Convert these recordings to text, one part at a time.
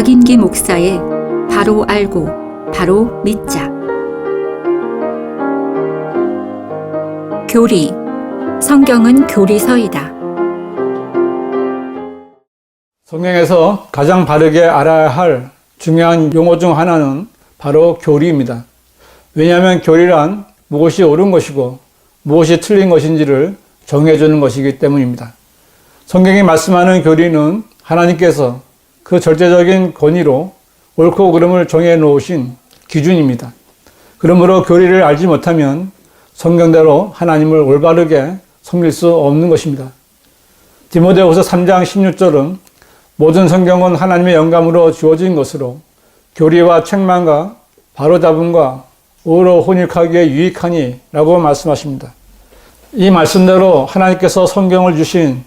박인기 목사의 바로 알고 바로 믿자. 교리. 성경은 교리서이다. 성경에서 가장 바르게 알아야 할 중요한 용어 중 하나는 바로 교리입니다. 왜냐하면 교리란 무엇이 옳은 것이고 무엇이 틀린 것인지를 정해주는 것이기 때문입니다. 성경이 말씀하는 교리는 하나님께서 그 절대적인 권위로 옳고 그름을 정해 놓으신 기준입니다. 그러므로 교리를 알지 못하면 성경대로 하나님을 올바르게 섬길 수 없는 것입니다. 디모데후서 3장 16절은 모든 성경은 하나님의 영감으로 주어진 것으로 교리와 책망과 바로잡음과 의로 혼익하기에 유익하니 라고 말씀하십니다. 이 말씀대로 하나님께서 성경을 주신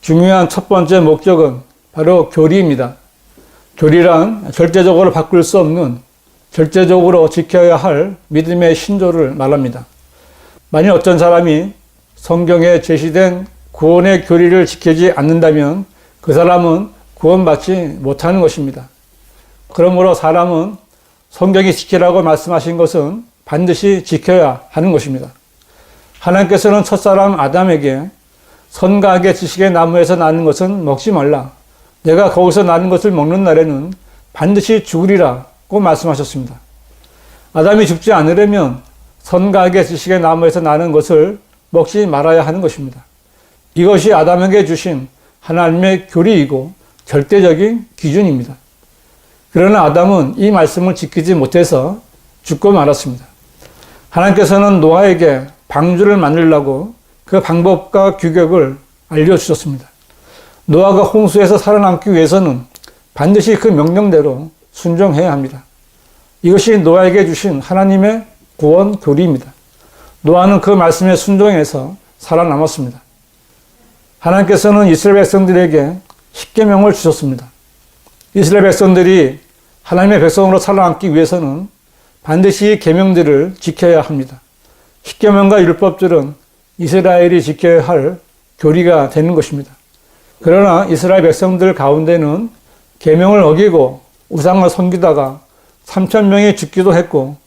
중요한 첫 번째 목적은 바로 교리입니다. 교리란 절대적으로 바꿀 수 없는 절대적으로 지켜야 할 믿음의 신조를 말합니다. 만일 어떤 사람이 성경에 제시된 구원의 교리를 지키지 않는다면 그 사람은 구원받지 못하는 것입니다. 그러므로 사람은 성경이 지키라고 말씀하신 것은 반드시 지켜야 하는 것입니다. 하나님께서는 첫사람 아담에게 선과학의 지식의 나무에서 나는 것은 먹지 말라. 내가 거기서 나는 것을 먹는 날에는 반드시 죽으리라고 말씀하셨습니다. 아담이 죽지 않으려면 선과학의 지식의 나무에서 나는 것을 먹지 말아야 하는 것입니다. 이것이 아담에게 주신 하나님의 교리이고 절대적인 기준입니다. 그러나 아담은 이 말씀을 지키지 못해서 죽고 말았습니다. 하나님께서는 노아에게 방주를 만들라고 그 방법과 규격을 알려주셨습니다. 노아가 홍수에서 살아남기 위해서는 반드시 그 명령대로 순종해야 합니다. 이것이 노아에게 주신 하나님의 구원 교리입니다. 노아는 그 말씀에 순종해서 살아남았습니다. 하나님께서는 이스라엘 백성들에게 십계명을 주셨습니다. 이스라엘 백성들이 하나님의 백성으로 살아남기 위해서는 반드시 계명들을 지켜야 합니다. 십계명과 율법들은 이스라엘이 지켜야 할 교리가 되는 것입니다. 그러나 이스라엘 백성들 가운데는 계명을 어기고 우상을 섬기다가 3천 명이 죽기도 했고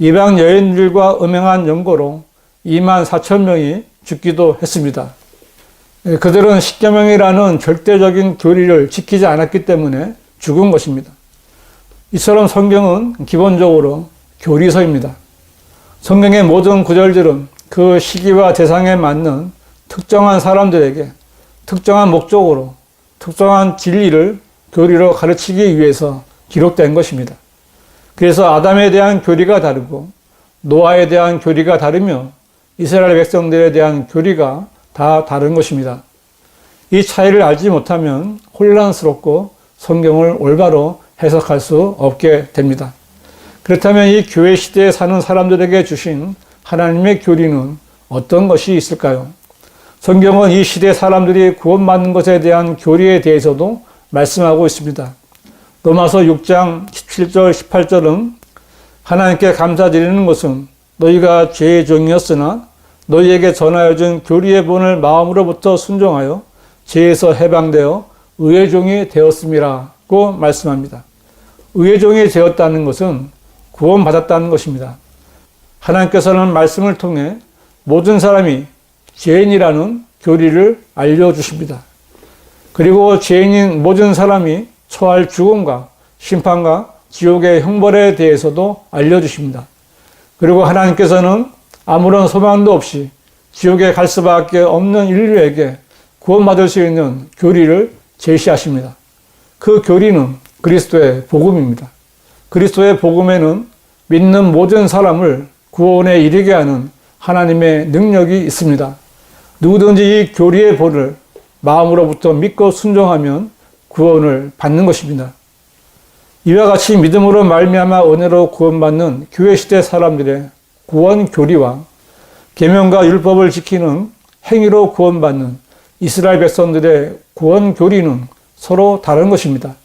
이방 여인들과 음행한 연고로 2만 4천 명이 죽기도 했습니다. 예, 그들은 십계명이라는 절대적인 교리를 지키지 않았기 때문에 죽은 것입니다. 이처럼 성경은 기본적으로 교리서입니다. 성경의 모든 구절들은 그 시기와 대상에 맞는 특정한 사람들에게 특정한 목적으로 특정한 진리를 교리로 가르치기 위해서 기록된 것입니다. 그래서 아담에 대한 교리가 다르고 노아에 대한 교리가 다르며 이스라엘 백성들에 대한 교리가 다 다른 것입니다. 이 차이를 알지 못하면 혼란스럽고 성경을 올바로 해석할 수 없게 됩니다. 그렇다면 이 교회 시대에 사는 사람들에게 주신 하나님의 교리는 어떤 것이 있을까요? 성경은 이 시대 사람들이 구원받는 것에 대한 교리에 대해서도 말씀하고 있습니다. 로마서 6장 17절, 18절은 하나님께 감사드리는 것은 너희가 죄의 종이었으나 너희에게 전하여 준 교리의 본을 마음으로부터 순종하여 죄에서 해방되어 의의 종이 되었음이라고 말씀합니다. 의의 종이 되었다는 것은 구원받았다는 것입니다. 하나님께서는 말씀을 통해 모든 사람이 죄인이라는 교리를 알려주십니다. 그리고 죄인인 모든 사람이 처할 죽음과 심판과 지옥의 형벌에 대해서도 알려주십니다. 그리고 하나님께서는 아무런 소망도 없이 지옥에 갈 수밖에 없는 인류에게 구원받을 수 있는 교리를 제시하십니다. 그 교리는 그리스도의 복음입니다. 그리스도의 복음에는 믿는 모든 사람을 구원에 이르게 하는 하나님의 능력이 있습니다. 누구든지 이 교리의 본을 마음으로부터 믿고 순종하면 구원을 받는 것입니다. 이와 같이 믿음으로 말미암아 은혜로 구원받는 교회 시대 사람들의 구원 교리와 계명과 율법을 지키는 행위로 구원받는 이스라엘 백성들의 구원 교리는 서로 다른 것입니다.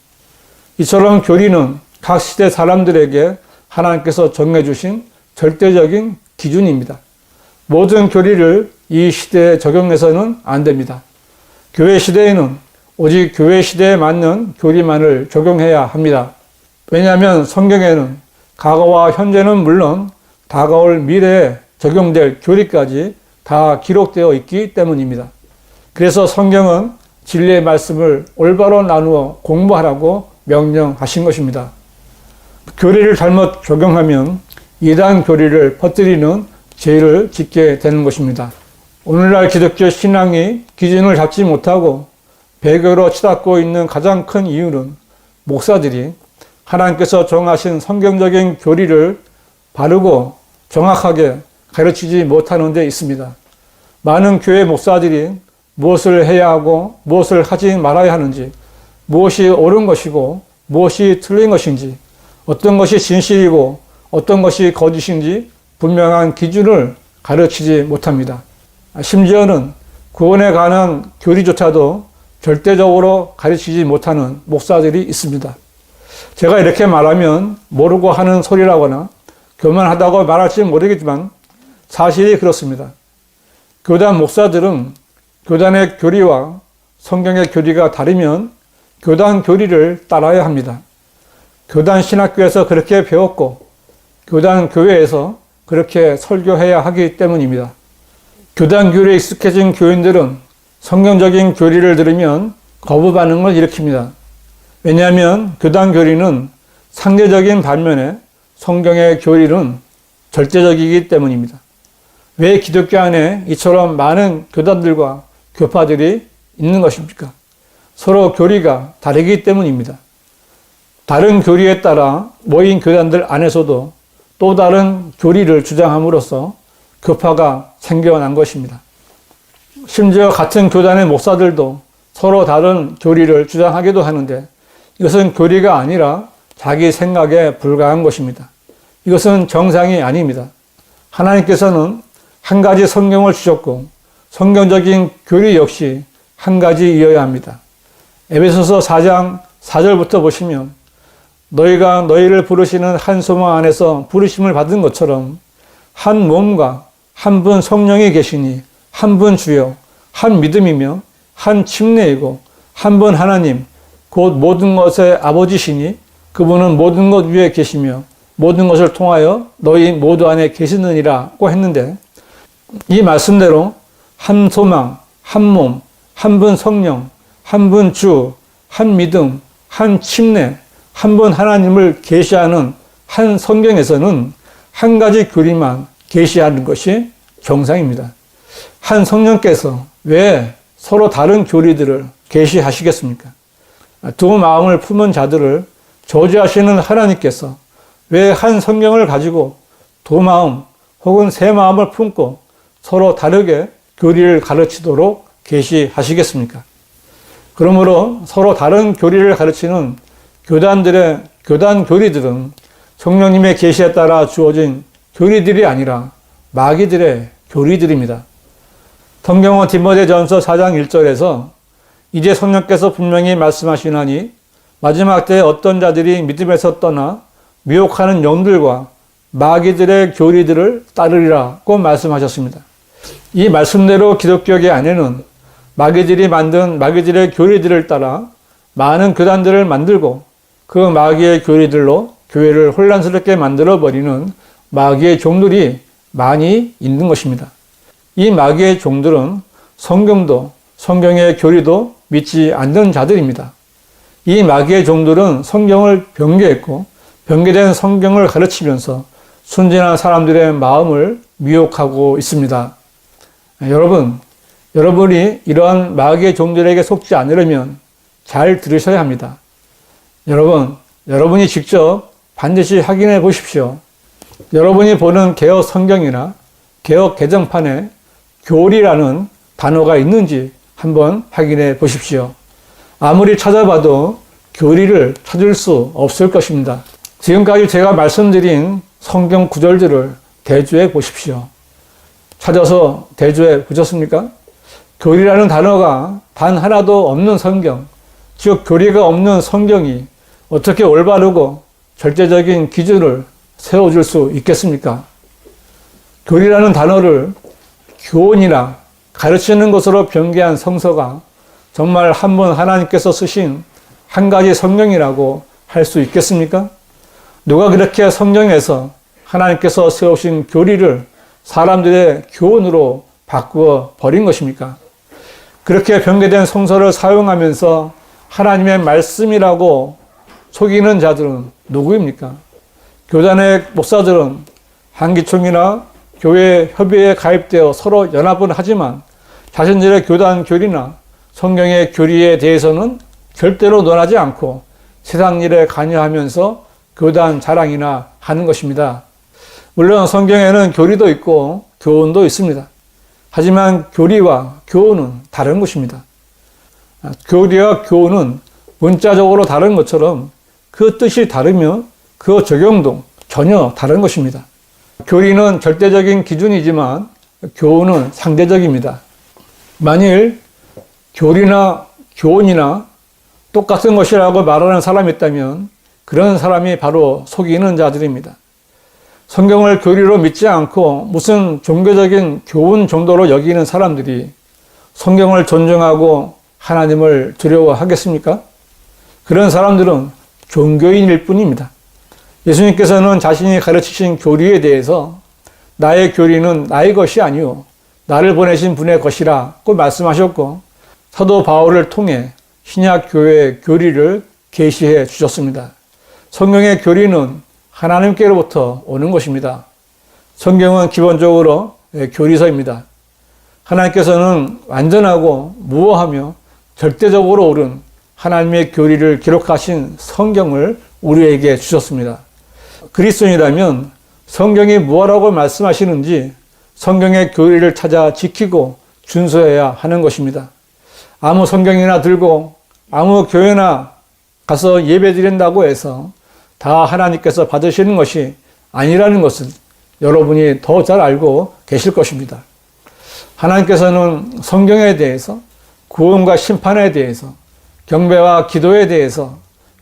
이처럼 교리는 각 시대 사람들에게 하나님께서 정해주신 절대적인 기준입니다. 모든 교리를 이 시대에 적용해서는 안 됩니다. 교회 시대에는 오직 교회 시대에 맞는 교리만을 적용해야 합니다. 왜냐하면 성경에는 과거와 현재는 물론 다가올 미래에 적용될 교리까지 다 기록되어 있기 때문입니다. 그래서 성경은 진리의 말씀을 올바로 나누어 공부하라고 명령하신 것입니다. 교리를 잘못 적용하면 이단 교리를 퍼뜨리는 죄를 짓게 되는 것입니다. 오늘날 기독교 신앙이 기준을 잡지 못하고 배교로 치닫고 있는 가장 큰 이유는 목사들이 하나님께서 정하신 성경적인 교리를 바르고 정확하게 가르치지 못하는 데 있습니다. 많은 교회 목사들이 무엇을 해야 하고 무엇을 하지 말아야 하는지, 무엇이 옳은 것이고 무엇이 틀린 것인지, 어떤 것이 진실이고 어떤 것이 거짓인지 분명한 기준을 가르치지 못합니다. 심지어는 구원에 관한 교리조차도 절대적으로 가르치지 못하는 목사들이 있습니다. 제가 이렇게 말하면 모르고 하는 소리라거나 교만하다고 말할지 모르겠지만 사실이 그렇습니다. 교단 목사들은 교단의 교리와 성경의 교리가 다르면 교단 교리를 따라야 합니다. 교단 신학교에서 그렇게 배웠고 교단 교회에서 그렇게 설교해야 하기 때문입니다. 교단 교리에 익숙해진 교인들은 성경적인 교리를 들으면 거부 반응을 일으킵니다. 왜냐하면 교단 교리는 상대적인 반면에 성경의 교리는 절대적이기 때문입니다. 왜 기독교 안에 이처럼 많은 교단들과 교파들이 있는 것입니까? 서로 교리가 다르기 때문입니다. 다른 교리에 따라 모인 교단들 안에서도 또 다른 교리를 주장함으로써 교파가 생겨난 것입니다. 심지어 같은 교단의 목사들도 서로 다른 교리를 주장하기도 하는데 이것은 교리가 아니라 자기 생각에 불과한 것입니다. 이것은 정상이 아닙니다. 하나님께서는 한 가지 성경을 주셨고 성경적인 교리 역시 한 가지이어야 합니다. 에베소서 4장 4절부터 보시면 너희가 너희를 부르시는 한 소망 안에서 부르심을 받은 것처럼 한 몸과 한 분 성령이 계시니 한 분 주여 한 믿음이며 한 침례이고 한 분 하나님 곧 모든 것의 아버지시니 그분은 모든 것 위에 계시며 모든 것을 통하여 너희 모두 안에 계시느니라고 했는데 이 말씀대로 한 소망, 한 몸, 한 분 성령, 한 분 주, 한 믿음, 한 침례, 한 분 하나님을 계시하는 한 성경에서는 한 가지 교리만 계시하는 것이 정상입니다. 한 성령께서 왜 서로 다른 교리들을 계시하시겠습니까? 두 마음을 품은 자들을 저주하시는 하나님께서 왜 한 성경을 가지고 두 마음 혹은 세 마음을 품고 서로 다르게 교리를 가르치도록 계시하시겠습니까? 그러므로 서로 다른 교리를 가르치는 교단들의 교단 교리들은 성령님의 계시에 따라 주어진 교리들이 아니라 마귀들의 교리들입니다. 성경은 디모데전서 4장 1절에서 이제 성령께서 분명히 말씀하시나니 마지막 때에 어떤 자들이 믿음에서 떠나 미혹하는 영들과 마귀들의 교리들을 따르리라고 말씀하셨습니다. 이 말씀대로 기독교계 안에는 마귀들이 만든 마귀들의 교리들을 따라 많은 교단들을 만들고 그 마귀의 교리들로 교회를 혼란스럽게 만들어 버리는 마귀의 종들이 많이 있는 것입니다. 이 마귀의 종들은 성경도 성경의 교리도 믿지 않는 자들입니다. 이 마귀의 종들은 성경을 변개했고 변개된 성경을 가르치면서 순진한 사람들의 마음을 미혹하고 있습니다. 여러분, 여러분이 이러한 마귀의 종들에게 속지 않으려면 잘 들으셔야 합니다. 여러분, 여러분이 직접 반드시 확인해 보십시오. 여러분이 보는 개혁 성경이나 개혁 개정판에 교리라는 단어가 있는지 한번 확인해 보십시오. 아무리 찾아봐도 교리를 찾을 수 없을 것입니다. 지금까지 제가 말씀드린 성경 구절들을 대조해 보십시오. 찾아서 대조해 보셨습니까? 교리라는 단어가 단 하나도 없는 성경, 즉 교리가 없는 성경이 어떻게 올바르고 절대적인 기준을 세워줄 수 있겠습니까? 교리라는 단어를 교훈이나 가르치는 것으로 변개한 성서가 정말 한 번 하나님께서 쓰신 한 가지 성경이라고 할 수 있겠습니까? 누가 그렇게 성경에서 하나님께서 세우신 교리를 사람들의 교훈으로 바꾸어 버린 것입니까? 그렇게 변개된 성서를 사용하면서 하나님의 말씀이라고 속이는 자들은 누구입니까? 교단의 목사들은 한기총이나 교회 협의회에 가입되어 서로 연합은 하지만 자신들의 교단 교리나 성경의 교리에 대해서는 절대로 논하지 않고 세상 일에 관여하면서 교단 자랑이나 하는 것입니다. 물론 성경에는 교리도 있고 교훈도 있습니다. 하지만 교리와 교훈은 다른 것입니다. 아, 교리와 교훈은 문자적으로 다른 것처럼 그 뜻이 다르며 그 적용도 전혀 다른 것입니다. 교리는 절대적인 기준이지만 교훈은 상대적입니다. 만일 교리나 교훈이나 똑같은 것이라고 말하는 사람이 있다면 그런 사람이 바로 속이는 자들입니다. 성경을 교리로 믿지 않고 무슨 종교적인 교훈 정도로 여기는 사람들이 성경을 존중하고 하나님을 두려워하겠습니까? 그런 사람들은 종교인일 뿐입니다. 예수님께서는 자신이 가르치신 교리에 대해서 나의 교리는 나의 것이 아니요 나를 보내신 분의 것이라고 말씀하셨고 사도 바울을 통해 신약 교회의 교리를 계시해 주셨습니다. 성경의 교리는 하나님께로부터 오는 것입니다. 성경은 기본적으로 교리서입니다. 하나님께서는 완전하고 무어하며 절대적으로 옳은 하나님의 교리를 기록하신 성경을 우리에게 주셨습니다. 그리스도인이라면 성경이 무엇라고 말씀하시는지 성경의 교리를 찾아 지키고 준수해야 하는 것입니다. 아무 성경이나 들고 아무 교회나 가서 예배 드린다고 해서 다 하나님께서 받으시는 것이 아니라는 것을 여러분이 더 잘 알고 계실 것입니다. 하나님께서는 성경에 대해서 구원과 심판에 대해서 경배와 기도에 대해서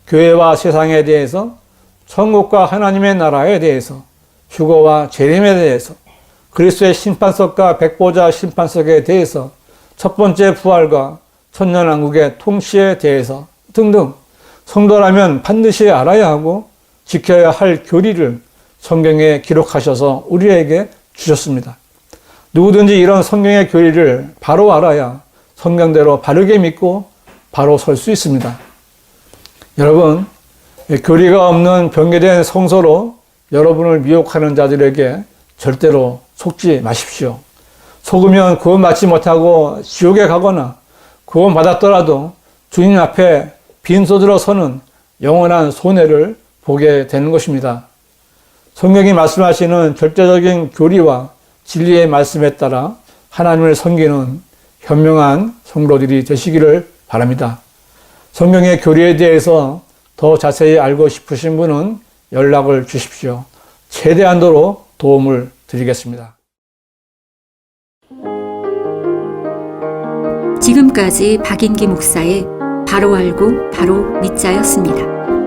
교회와 세상에 대해서 천국과 하나님의 나라에 대해서 휴거와 재림에 대해서 그리스도의 심판석과 백보자 심판석에 대해서 첫 번째 부활과 천년왕국의 통치에 대해서 등등 성도라면 반드시 알아야 하고 지켜야 할 교리를 성경에 기록하셔서 우리에게 주셨습니다. 누구든지 이런 성경의 교리를 바로 알아야 성경대로 바르게 믿고 바로 설 수 있습니다. 여러분, 교리가 없는 변개된 성서로 여러분을 미혹하는 자들에게 절대로 속지 마십시오. 속으면 구원 받지 못하고 지옥에 가거나 구원 받았더라도 주님 앞에 빈소들어 서는 영원한 손해를 보게 되는 것입니다. 성경이 말씀하시는 절대적인 교리와 진리의 말씀에 따라 하나님을 섬기는 현명한 성도들이 되시기를 바랍니다. 성경의 교리에 대해서 더 자세히 알고 싶으신 분은 연락을 주십시오. 최대한도로 도움을 드리겠습니다. 지금까지 박인기 목사의 바로 알고 바로 믿자였습니다.